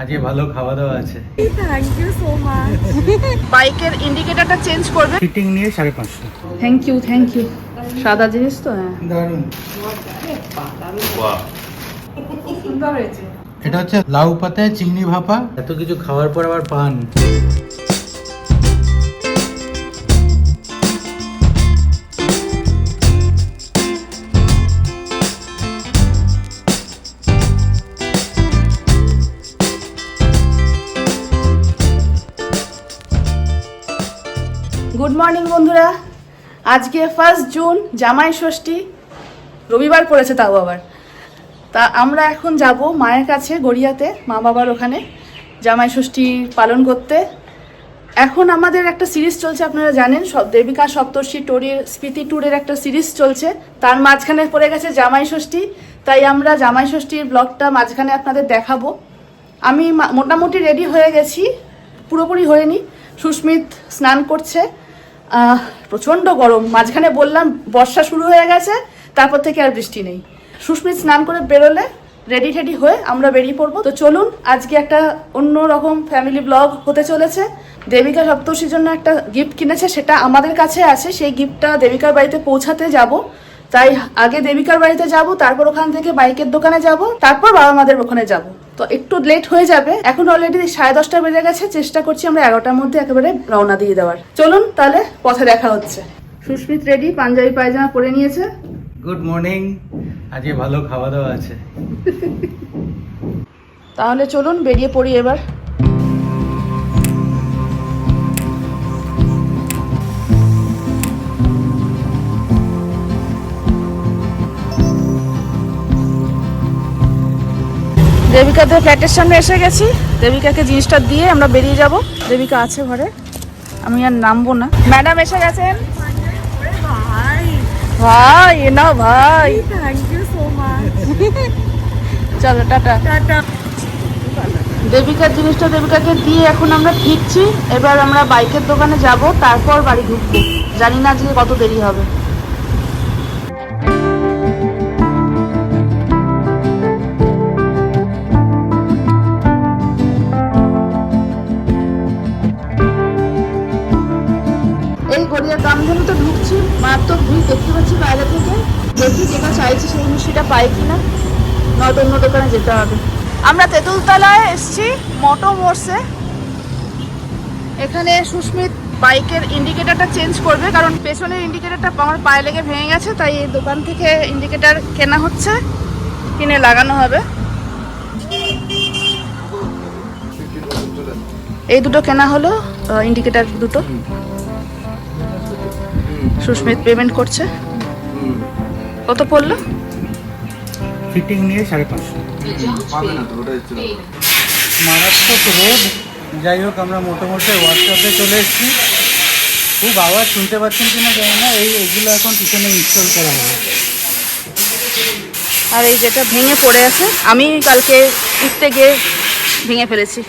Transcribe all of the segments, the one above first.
আজকে ভালো খাওয়া দাওয়া আছে। থ্যাংক ইউ সো মাচ বাইকের ইন্ডিকেটরটা চেঞ্জ করবে। ফিটিং নিয়ে সাড়ে পাঁচশো। থ্যাংক ইউ থ্যাংক ইউ সাদা জিনিস তো হ্যাঁ। দারুণ সুন্দর এটা হচ্ছে লাউ পাতায় চিংড়ি ভাপা। এত কিছু খাওয়ার পর আবার পান। আজকে ফার্স্ট জুন জামাই ষষ্ঠী, রবিবার পড়েছে তাও আবার। তা আমরা এখন যাব মায়ের কাছে, গড়িয়াতে, মা বাবার ওখানে, জামাই ষষ্ঠী পালন করতে। এখন আমাদের একটা সিরিজ চলছে, আপনারা জানেন দেবিকা সপ্তর্ষি ট্যুরের স্মৃতি ট্যুরের একটা সিরিজ চলছে। তার মাঝখানে পড়ে গেছে জামাই ষষ্ঠী, তাই আমরা জামাই ষষ্ঠীর ব্লগটা মাঝখানে আপনাদের দেখাবো। আমি মোটামুটি রেডি হয়ে গেছি, পুরোপুরি হয়নি। সুস্মিত স্নান করছে প্রচণ্ড গরম। মাঝখানে বললাম, বর্ষা শুরু হয়ে গেছে, তারপর থেকে আর বৃষ্টি নেই। সুস্মিত স্নান করে বেরোলে রেডি টেডি হয়ে আমরা বেরিয়ে পড়ব। তো চলুন, আজকে একটা অন্য রকম ফ্যামিলি ব্লগ হতে চলেছে। দেবিকা সপ্তর্ষির জন্য একটা গিফট কিনেছে, সেটা আমাদের কাছে আছে। সেই গিফটটা দেবিকার বাড়িতে পৌঁছাতে যাব। তাই আগে দেবিকার বাড়িতে যাব, তারপর ওখান থেকে বাইকের দোকানে যাব, তারপর বাবা মাদের ওখানে যাব। তো একটু লেট হয়ে যাবে। এখন অলরেডি সাড়ে দশটা বেজে গেছে চেষ্টা করছি আমরা এগারোটার মধ্যে একেবারে রওনা দিয়ে দেওয়ার। চলুন তাহলে পথে দেখা হচ্ছে। সুস্মিত রেডি পাঞ্জাবি পায়জামা পরে নিয়েছে। গুড মর্নিং আজকে ভালো খাওয়া দাওয়া আছে। তাহলে চলুন বেরিয়ে পড়ি এবার। দেবিকাদের ফ্ল্যাটের সামনে এসে গেছি। দেবিকাকে জিনিসটা দিয়ে আমরা বেরিয়ে যাব। দেবিকা আছে ঘরে। আমি আর নামবো না। ম্যাডাম এসে গেছেন। ভাই এ নাও ভাই। থ্যাংক ইউ সো মাচ চলো টাটা। টাটা। দেবিকার জিনিসটা দেবিকাকে দিয়ে এখন আমরা ফিরছি। এবার আমরা বাইকের দোকানে যাব তারপর বাড়ি ঢুকবো। জানি না আজকে কত দেরি হবে। মারাত্মক ভিড় দেখতে পাচ্ছি বাইরে থেকে। দেখি যেটা চাইছি সেই মিষ্টিটা পাই কিনা। নয়তো অন্য দোকানে যেতে হবে। আমরা তেঁতুলতলায় এসছি, মোটো মোড়সে। এখানে সুস্মিত বাইকের ইন্ডিকেটরটা চেঞ্জ করবে, কারণ পেছনের ইন্ডিকেটরটা আমার পায়ে লেগে ভেঙে গেছে, তাই এই দোকান থেকে ইন্ডিকেটর কেনা হচ্ছে। কিনে লাগানো হবে। এই দুটো কেনা হলো ইন্ডিকেটর দুটো। সুস্মিত পেমেন্ট করছে? কত পড়ল? ফিটিং নিয়ে সাড়ে পাঁচশো। মারাত্মক রোদ যাই হোক আমরা মোটামুটি হোয়াটসঅ্যাপে চলে এসেছি। খুব আওয়াজ শুনতে পাচ্ছেন কিনা জানি না এই এগুলো এখন পিছনে ইনস্টল করা হবে। আর এই যেটা ভেঙে পড়ে আছে আমি কালকে উঠতে গিয়ে ভেঙে ফেলেছি।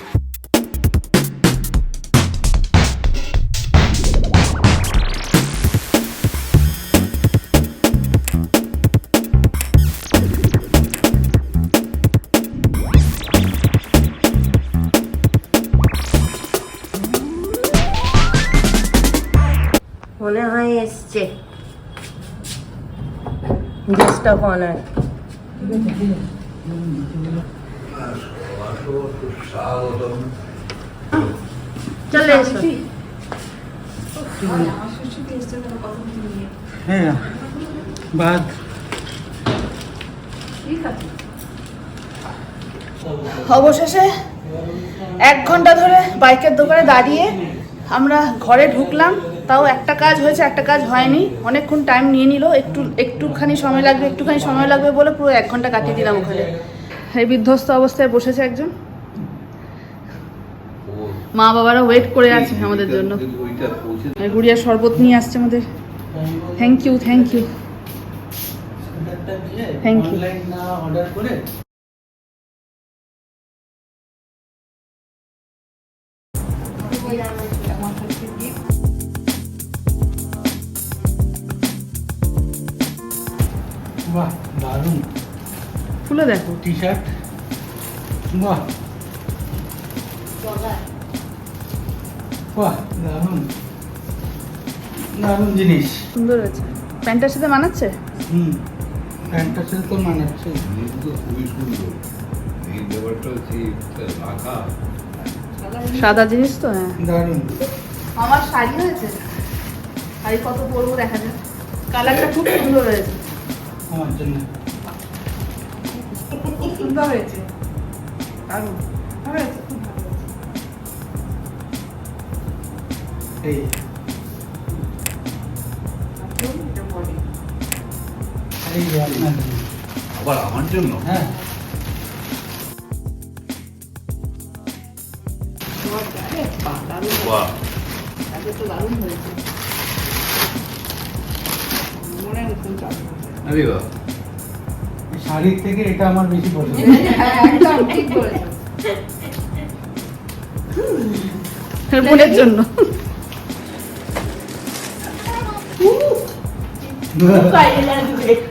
এসছে গেস্ট অফ অনার চলে এসো। হ্যাঁ বাদ অবশেষে এক ঘণ্টা ধরে বাইকের দোকানে দাঁড়িয়ে আমরা ঘরে ঢুকলাম, তাও একটা কাজ হয়েছে, একটা কাজ হয়নি। অনেকক্ষণ টাইম নিয়ে নিল, একটু, একটুখানি সময় লাগবে, একটুখানি সময় লাগবে বলে পুরো এক ঘণ্টা কাটিয়ে দিলাম ওখানে। এই বিধ্বস্ত অবস্থায় বসেছে একজন। মা বাবারা ওয়েট করে আছে আমাদের জন্য। গুড়িয়ার শরবত নিয়ে আসছে আমাদের। Thank you thank you thank you বাহ দারুণ। খুলে দেখো। টি শার্ট বাহ বাহ দারুণ। দারুণ জিনিস। সুন্দর হয়েছে। প্যান্টটার সাথে মানাচ্ছে? হুম প্যান্টটা সাথে তো মানাচ্ছে। জিনিসগুলো খুবই সুন্দর। এই ব্যাপারটা হচ্ছে রাখা। সাদা জিনিস তো হ্যাঁ। দারুণ। আমার শাড়ি হয়েছে। শাড়ি কত পরবো দেখা যাক। কালারটা খুব সুন্দর হয়েছে। আমার জন্য খুব সুন্দর হয়েছে দারুণ ভালো হয়েছে, খুব ভালো হয়েছে। এই একদম এটা body। এই যে আপনার জন্য। আবার আমার জন্য হ্যাঁ তোমার গায়ে পা, দারুণ হয়েছে। বাহ আগে তো দারুণ হয়েছে মনে নতুন চালু আরে বাহ। শাড়ির থেকে এটা আমার বেশি পছন্দ। একদম ঠিক বলেছ। বোনের জন্য।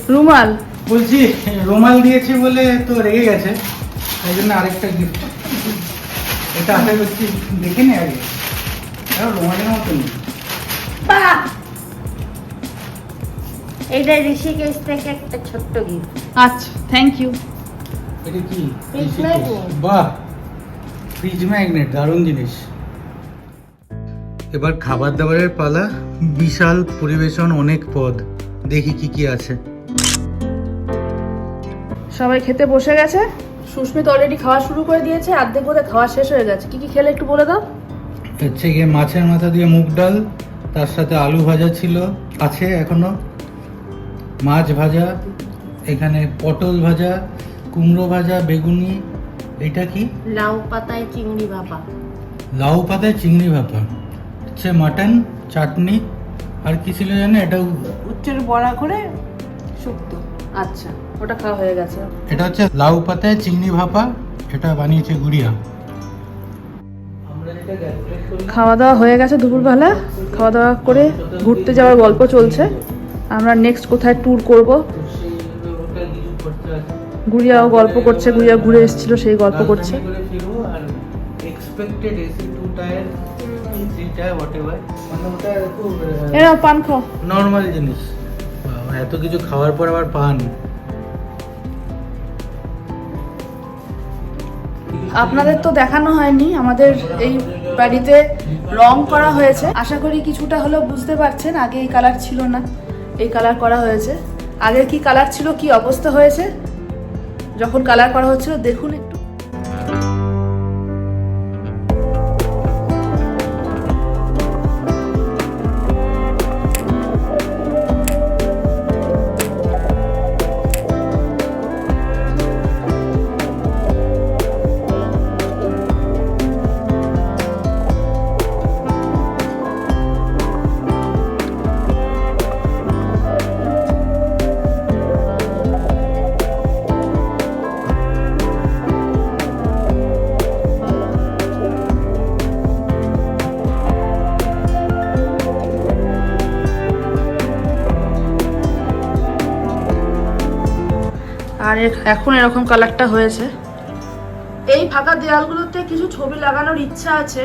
রুমাল। বলছি রুমাল দিয়েছি বলে তো রেগে গেছে তাই জন্য আরেকটা গিফট এটা আশা করছি দেখে নি আগে রুমালের মতন বাহ! এটা ঋষিকেশ থেকে একটা ছোট্ট গিফট আচ্ছা থ্যাংক ইউ এটা কি? Fridge magnet? বাহ! ফ্রিজ ম্যাগনেট দারুণ জিনিস। এবার খাবার দাবারের পালা। বিশাল পরিবেশন অনেক পদ। দেখি কি কি আছে। সবাই খেতে বসে গেছে। সুস্মিত অলরেডি খাওয়া শুরু করে দিয়েছে। অর্ধেক বোধহয় খাওয়া শেষ হয়ে গেছে। কি কি খেলে একটু বলে দাও। হচ্ছে গিয়ে মাছের মাথা দিয়ে মুগ ডাল। তার সাথে আলু ভাজা ছিল। আছে এখনও? মাছ ভাজা এখানে পটল ভাজা কুমড়ো ভাজা বেগুনি এটা কি? লাউ পাতায় চিংড়ি ভাপা। লাউ পাতায় চিংড়ি ভাপা। হচ্ছে মাটন চাটনি আর কি ছিল জানো? এটাও উচ্চের বড়া করে শুক্তো। আচ্ছা ওটা খাওয়া হয়ে গেছে। এটা হচ্ছে লাউ পাতায় চিংড়ি ভাপা এটা বানিয়েছে গুড়িয়া। খাওয়া দাওয়া হয়ে গেছে দুপুরবেলা। খাওয়া দাওয়া করে ঘুরতে যাওয়ার গল্প চলছে। আমরা নেক্সট কোথায় ট্যুর করব? গুড়িয়াও গল্প করছে গুড়িয়া ঘুরে এসেছিল সেই গল্প করছে। মানে এরা পান খাও। নর্মাল জিনিস। এত কিছু খাওয়ার পর আবার পান। আপনাদের তো দেখানো হয়নি আমাদের এই বাড়িতে রং করা হয়েছে। আশা করি কিছুটা হলেও বুঝতে পারছেন আগে এই কালার ছিল না। এই কালার করা হয়েছে। আগের কি কালার ছিল, কি অবস্থা হয়েছে? যখন কালার করা হচ্ছিল, দেখুন এখন এরকম কালারটা হয়েছে। এই ফাঁকা দেয়ালগুলোতে কিছু ছবি লাগানোর ইচ্ছা আছে।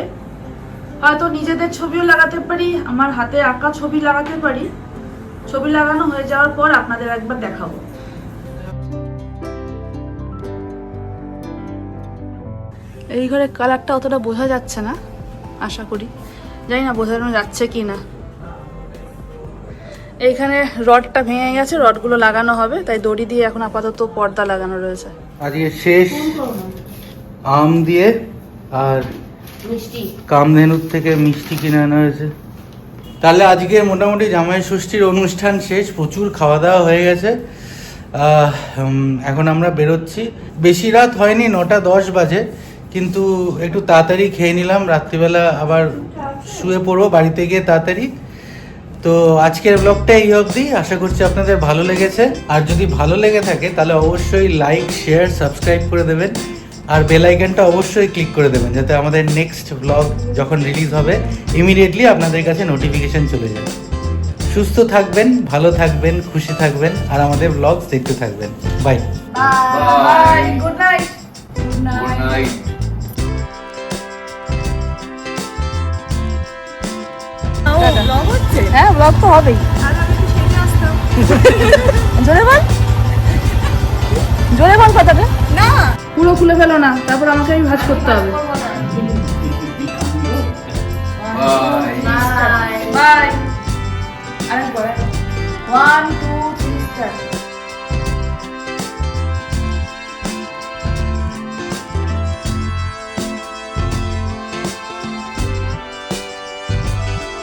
হয়তো নিজেদের ছবিও লাগাতে পারি আমার হাতে আঁকা ছবি লাগাতে পারি। ছবি লাগানো হয়ে যাওয়ার পর আপনাদের একবার দেখাবো। এই ঘরে কালারটা অতটা বোঝা যাচ্ছে না আশা করি। জানি না বোঝানো যাচ্ছে কি না এইখানে রডটা ভেঙে গেছে রডগুলো লাগানো হবে তাই দড়ি দিয়ে এখন আপাতত পর্দা লাগানো রয়েছে। আজকে শেষ আম দিয়ে আর কামধেনুর থেকে মিষ্টি কিনে আনা হয়েছে। তাহলে আজকে মোটামুটি জামাই ষষ্ঠীর অনুষ্ঠান শেষ প্রচুর খাওয়া দাওয়া হয়ে গেছে। এখন আমরা বেরোচ্ছি। বেশি রাত হয়নি নটা দশ বাজে কিন্তু একটু তাড়াতাড়ি খেয়ে নিলাম। রাত্রিবেলা আবার শুয়ে পড়ব বাড়িতে গিয়ে তাড়াতাড়ি। তো আজকের ব্লগটা এই অবধি। আশা করছি আপনাদের ভালো লেগেছে। আর যদি ভালো লেগে থাকে তাহলে অবশ্যই লাইক শেয়ার সাবস্ক্রাইব করে দেবেন। আর বেল আইকনটা অবশ্যই ক্লিক করে দেবেন যাতে আমাদের নেক্সট ব্লগ যখন রিলিজ হবে ইমিডিয়েটলি আপনাদের কাছে নোটিফিকেশন চলে যায়। সুস্থ থাকবেন ভালো থাকবেন খুশি থাকবেন আর আমাদের ব্লগ দেখতে থাকবেন। Bye bye good night good night হ্যাঁ ব্লগ তো হবেই। জোরে বল। জোরে বল কথাটা। না। পুরো খুলে ফেলো না তারপর আমাকে আমি ভাজ করতে হবে। বাই বাই আর ওয়ান টু